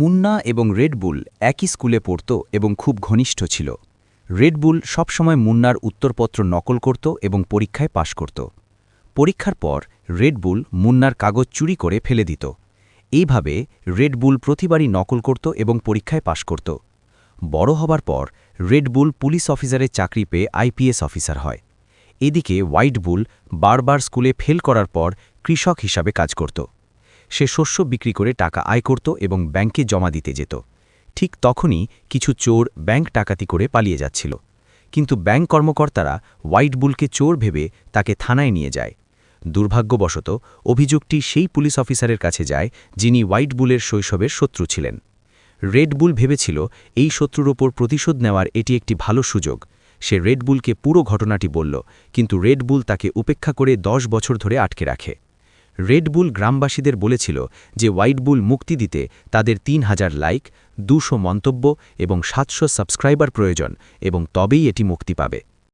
মুন্না এবং রেডবুল একই স্কুলে পড়ত এবং খুব ঘনিষ্ঠ ছিল। রেডবুল সবসময় মুন্নার উত্তরপত্র নকল করত এবং পরীক্ষায় পাশ করত। পরীক্ষার পর রেডবুল মুন্নার কাগজ চুরি করে ফেলে দিত। এইভাবে রেডবুল প্রতিবারই নকল করত এবং পরীক্ষায় পাশ করত। বড় হবার পর রেডবুল পুলিশ অফিসারের চাকরি পেয়ে আইপিএস অফিসার হয়। এদিকে হোয়াইট বুল বারবার স্কুলে ফেল করার পর কৃষক হিসাবে কাজ করত। সে শস্য বিক্রি করে টাকা আয় করত এবং ব্যাংকে জমা দিতে যেত। ঠিক তখনই কিছু চোর ব্যাংক টাকাতি করে পালিয়ে যাচ্ছিল। কিন্তু ব্যাংক কর্মকর্তারা হোয়াইট বুলকে চোর ভেবে তাকে থানায় নিয়ে যায়। দুর্ভাগ্যবশত অভিযোগটি সেই পুলিশ অফিসারের কাছে যায়, যিনি হোয়াইট বুলের শৈশবের শত্রু ছিলেন। রেড বুল ভেবেছিল এই শত্রুর ওপর প্রতিশোধ নেওয়ার এটি একটি ভালো সুযোগ। সে রেড বুলকে পুরো ঘটনাটি বলল, কিন্তু রেড বুল তাকে উপেক্ষা করে দশ বছর ধরে আটকে রাখে। রেড বুল গ্রামবাসীদের বলেছিল যে হোয়াইটবুল মুক্তি দিতে তাদের তিন হাজার লাইক, দুশো মন্তব্য এবং সাতশো সাবস্ক্রাইবার প্রয়োজন এবং তবেই এটি মুক্তি পাবে।